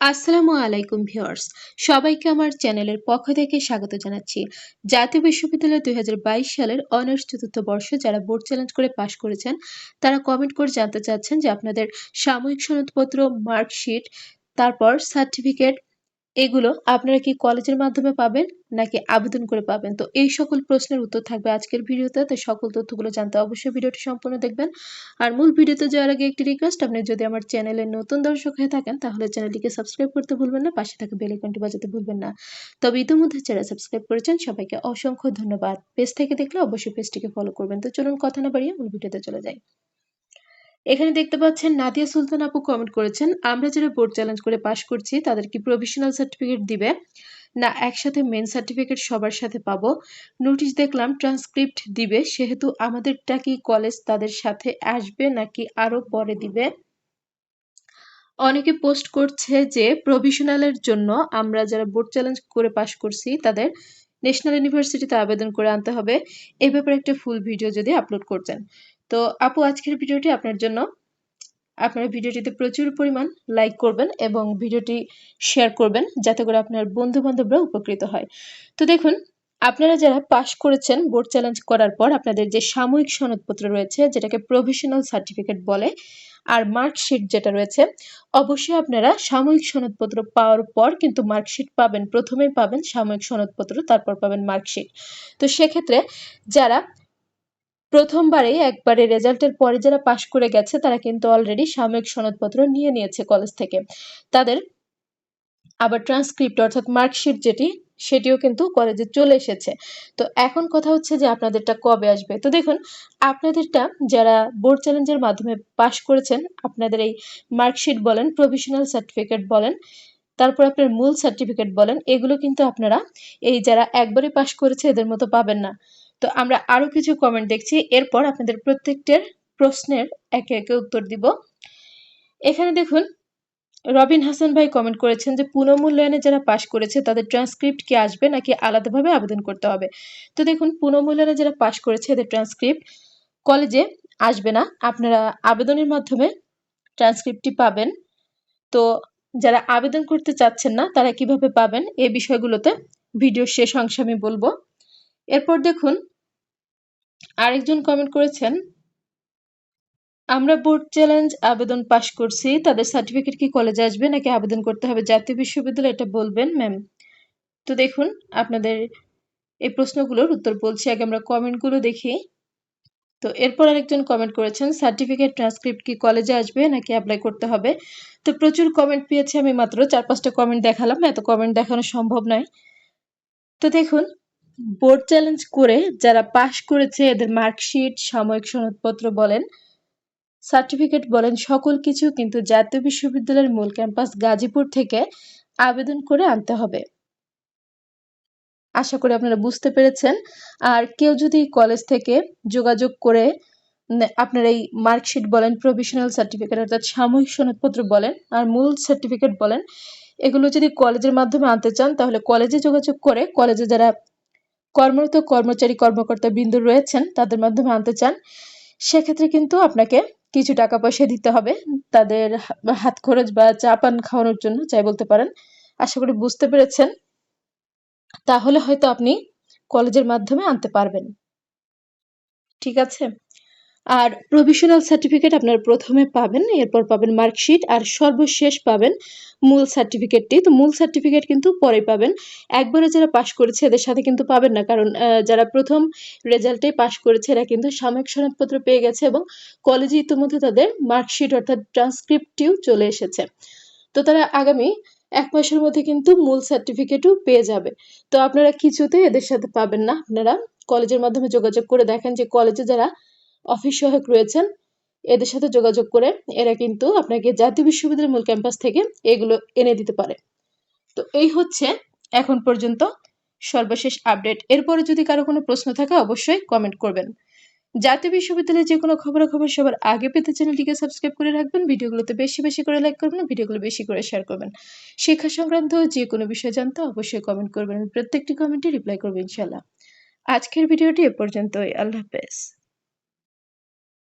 আসসালামু আলাইকুম ভিউয়ার্স। সবাইকে আমার চ্যানেলের পক্ষ থেকে স্বাগত জানাচ্ছি। জাতীয় বিশ্ববিদ্যালয় দুই হাজার বাইশ সালের অনার্স চতুর্থ বর্ষ যারা বোর্ড চ্যালেঞ্জ করে পাশ করেছেন, তারা কমেন্ট করে জানতে চাচ্ছেন যে আপনাদের সাময়িক সনদপত্র, মার্কশিট, তারপর সার্টিফিকেট এগুলো আপনারা কি কলেজের মাধ্যমে পাবেন নাকি আবেদন করে পাবেন? তো এই সকল প্রশ্নের উত্তর থাকবে আজকের ভিডিওতে। তো সকল তথ্যগুলো জানতে অবশ্যই ভিডিওটি সম্পূর্ণ দেখবেন। আর মূল ভিডিওতে যাওয়ার আগে একটি রিকোয়েস্ট আপনি যদি আমার চ্যানেলে নতুন দর্শক হয়ে থাকেন, তাহলে চ্যানেলটিকে সাবস্ক্রাইব করতে ভুলবেন না, পাশে থাকা বেল আইকনটি বাজাতে ভুলবেন না। তবে ইতিমধ্যে যারা সাবস্ক্রাইব করেছেন, সবাইকে অসংখ্য ধন্যবাদ। পেজ থেকে দেখলে অবশ্যই পেজটিকে ফলো করবেন। তো চলুন কথা না বাড়িয়ে মূল ভিডিওতে চলে যাই। এখানে দেখতে পাচ্ছেন, নাদিয়া সুলতান আপু কমেন্ট করেছেন, আমরা যারা বোর্ড চ্যালেঞ্জ করে পাশ করছি, তাদের কি প্রভিশনাল সার্টিফিকেট দিবে? না, একসাথে মেন সার্টিফিকেট সবার সাথে পাবো। নোটিশ দেখলাম ট্রান্সক্রিপ্ট দিবে, সেহেতু আমাদেরটা কি কলেজ তাদের সাথে আসবে নাকি আরও পরে দিবে? অনেকে পোস্ট করছে যে প্রভিশনালের জন্য আমরা যারা বোর্ড চ্যালেঞ্জ করে পাশ করছি, তাদের ন্যাশনাল ইউনিভার্সিটিতে আবেদন করে আনতে হবে। এ ব্যাপারে একটা ফুল ভিডিও যদি আপলোড করতেন। তো আপু, আজকের ভিডিওটি আপনার জন্য। আপনারা ভিডিওটিতে প্রচুর পরিমাণ লাইক করবেন এবং ভিডিওটি শেয়ার করবেন, যাতে করে আপনার বন্ধু বান্ধবরা উপকৃত হয়। তো দেখুন, আপনারা যারা পাশ করেছেন বোর্ড চ্যালেঞ্জ করার পর, আপনাদের যে সাময়িক সনদপত্র রয়েছে, যেটাকে প্রভিশনাল সার্টিফিকেট বলে, আর মার্কশিট যেটা রয়েছে, অবশ্যই আপনারা সাময়িক সনদপত্র পাওয়ার পর কিন্তু মার্কশিট পাবেন। প্রথমেই পাবেন সাময়িক সনদপত্র, তারপর পাবেন মার্কশিট তো সেক্ষেত্রে যারা প্রথমবারেই একবারে রেজাল্টের পরে যারা পাশ করে গেছে, তারা কিন্তু অলরেডি সাময়িক সনদপত্র নিয়ে নিয়েছে কলেজ থেকে। তাদের আবার ট্রান্সক্রিপ্ট অর্থাৎ মার্কশিট যেটি, সেটিও কিন্তু কলেজে চলে এসেছে। তো এখন কথা হচ্ছে যে আপনাদেরটা কবে আসবে? তো দেখুন, আপনাদেরটা যারা বোর্ড চ্যালেঞ্জের মাধ্যমে পাশ করেছেন, আপনাদের এই মার্কশিট বলেন প্রভিশনাল সার্টিফিকেট বলেন, তারপর আপনার মূল সার্টিফিকেট বলেন, এগুলো কিন্তু আপনারা এই যারা একবারে পাশ করেছে, এদের মতো পাবেন না। তো আমরা আরও কিছু কমেন্ট দেখছি। এরপর আপনাদের প্রত্যেকটার প্রশ্নের একে একে উত্তর দিব। এখানে দেখুন, রবিন হাসান ভাই কমেন্ট করেছেন যে, পুনঃমূল্যায়নে যারা পাশ করেছে, তাদের ট্রান্সক্রিপ্ট কি আসবে নাকি আলাদাভাবে আবেদন করতে হবে? তো দেখুন, পুনঃমূল্যায়নে যারা পাশ করেছে, এদের ট্রান্সক্রিপ্ট কলেজে আসবে না। আপনারা আবেদনের মাধ্যমে ট্রান্সক্রিপ্টটি পাবেন। তো যারা আবেদন করতে চাচ্ছেন না, তারা কীভাবে পাবেন? এই বিষয়গুলোতে ভিডিও শেষ অংশে আমি বলব। এরপর দেখুন আরেকজন কমেন্ট করেছেন, আমরা বোর্ড চ্যালেঞ্জ আবেদন পাশ করছি, তাদের সার্টিফিকেট কি কলেজে আসবে নাকি আবেদন করতে হবে? জাতীয় বিশ্ববিদ্যালয় এটা বলবেন ম্যাম তো দেখুন, আপনাদের এই প্রশ্নগুলোর উত্তর বলছি, আগে আমরা কমেন্টগুলো দেখি। তো এরপর আরেকজন কমেন্ট করেছেন সার্টিফিকেট ট্রান্সক্রিপ্ট কি কলেজে আসবে নাকি অ্যাপ্লাই করতে হবে? তো প্রচুর কমেন্ট পেয়েছি আমি মাত্র, চার পাঁচটা কমেন্ট দেখালাম এত কমেন্ট দেখানো সম্ভব নয়। তো দেখুন বোর্ড চ্যালেঞ্জ করে যারা পাশ করেছে এদের মার্কশিট, সাময়িক সনদপত্র বলেন, সার্টিফিকেট বলেন, সকল কিছু কিন্তু জাতীয় বিশ্ববিদ্যালয়ের মূল ক্যাম্পাস গাজীপুর থেকে আবেদন করে আনতে হবে। আশা করি আপনারা বুঝতে পেরেছেন। আর কেউ যদি কলেজ থেকে যোগাযোগ করে আপনার এই মার্কশিট বলেন, প্রভিশনাল সার্টিফিকেট অর্থাৎ সাময়িক সনদপত্র বলেন, আর মূল সার্টিফিকেট বলেন, এগুলো যদি কলেজের মাধ্যমে আনতে চান, তাহলে কলেজে যোগাযোগ করে, কলেজে যারা কর্মরত কর্মচারী কর্মকর্তা বিন্দু রয়েছেন, তাদের মাধ্যমে আনতে চান, সেক্ষেত্রে কিন্তু আপনাকে কিছু টাকা পয়সা দিতে হবে। তাদের হাত খরচ বা চা পান খাওয়ানোর জন্য চাই বলতে পারেন, আশা করি বুঝতে পেরেছেন। তাহলে হয়তো আপনি কলেজের মাধ্যমে আনতে পারবেন। ঠিক আছে? আর প্রভিশনাল সার্টিফিকেট আপনার প্রথমে পাবেন, এরপর পাবেন মার্কশিট আর সর্বশেষ পাবেন মূল সার্টিফিকেটটি তো মূল সার্টিফিকেট কিন্তু পরে পাবেন। একবারে যারা পাশ করেছে এদের সাথে কিন্তু পাবেন না, কারণ যারা প্রথম রেজাল্টে পাশ করেছে এরা কিন্তু সাময়িক সনদপত্র পেয়ে গেছে এবং কলেজে ইতিমধ্যে তাদের মার্কশিট অর্থাৎ ট্রান্সক্রিপ্টটিও চলে এসেছে। তো তারা আগামী এক মাসের মধ্যে কিন্তু মূল সার্টিফিকেটও পেয়ে যাবে। তো আপনারা কিছুতেই এদের সাথে পাবেন না। আপনারা কলেজের মাধ্যমে যোগাযোগ করে দেখেন যে কলেজে যারা অফিস সহায়ক রয়েছেন। এদের সাথে যোগাযোগ করে এরা কিন্তু আপনাকে জাতীয় বিশ্ববিদ্যালয়ের মূল ক্যাম্পাস থেকে এগুলো এনে দিতে পারে। তো এই হচ্ছে এখন পর্যন্ত সর্বশেষ আপডেট। এরপরে যদি কারও কোনো প্রশ্ন থাকে অবশ্যই কমেন্ট করবেন। জাতীয় বিশ্ববিদ্যালয়ে যে কোনো খবরাখবর সবার আগে পেতে চ্যানেলটিকে সাবস্ক্রাইব করে রাখবেন, ভিডিওগুলোতে বেশি বেশি করে লাইক করবেন, ভিডিওগুলো বেশি করে শেয়ার করবেন। শিক্ষা সংক্রান্ত যে কোনো বিষয় জানতে অবশ্যই কমেন্ট করবেন। প্রত্যেকটি কমেন্টে রিপ্লাই করবেন ইনশাল্লাহ আজকের ভিডিওটি এ পর্যন্তই। আল্লাহ হাফেজ।